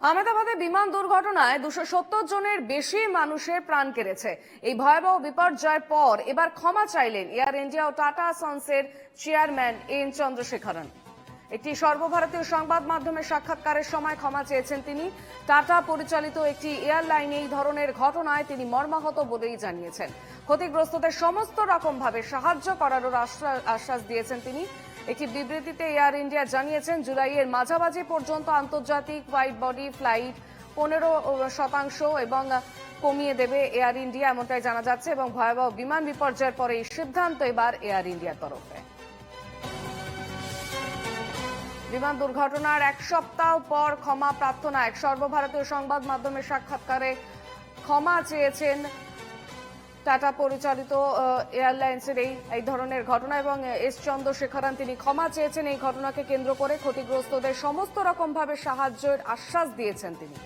আহমেদাবাদে বিমান দুর্ঘটনায় দুশো সত্তর জনের বেশি মানুষের প্রাণ কেড়েছে। এই ভয়াবহ বিপর্যয়ের পর এবার ক্ষমা চাইলেন এয়ার ইন্ডিয়া ও টাটা সন্সের চেয়ারম্যান এন চন্দ্রশেখরন। একটি সর্বভারতীয় সংবাদ মাধ্যমে সাক্ষাৎকারের সময় ক্ষমা চেয়েছেন তিনি। টাটা পরিচালিত একটি এয়ারলাইনে এই ধরনের ঘটনায় তিনি মর্মাহত বলেই জানিয়েছেন। ক্ষতিগ্রস্তদের সমস্ত রকমভাবে সাহায্য করারও আশ্বা- আশ্বাস দিয়েছেন তিনি। একটি বিবৃতিতে এয়ার ইন্ডিয়া জানিয়েছেন, জুলাইয়ের মাঝামাঝি পর্যন্ত আন্তর্জাতিক হোয়াইট বডি ফ্লাইট পনেরো শতাংশ এবং কমিয়ে দেবে এয়ার ইন্ডিয়া, এমনটাই জানা যাচ্ছে, এবং ভয়াবহ বিমান বিপর্যয়ের পরে এই সিদ্ধান্ত এবার এয়ার ইন্ডিয়ার তরফে। বিমান দুর্ঘটনার এক সপ্তাহ পর ক্ষমা প্রার্থনা, এক সর্বভারতীয় সংবাদ মাধ্যমের সাক্ষাৎকারে ক্ষমা চেয়েছেন টাটা পরিচালিত এয়ারলাইন্সের এই এই ধরনের ঘটনা এবং এস চন্দ্রশেখরান তিনি ক্ষমা চেয়েছেন। এই ঘটনাকে কেন্দ্র করে ক্ষতিগ্রস্তদের সমস্ত রকমভাবে সাহায্যের আশ্বাস দিয়েছেন তিনি।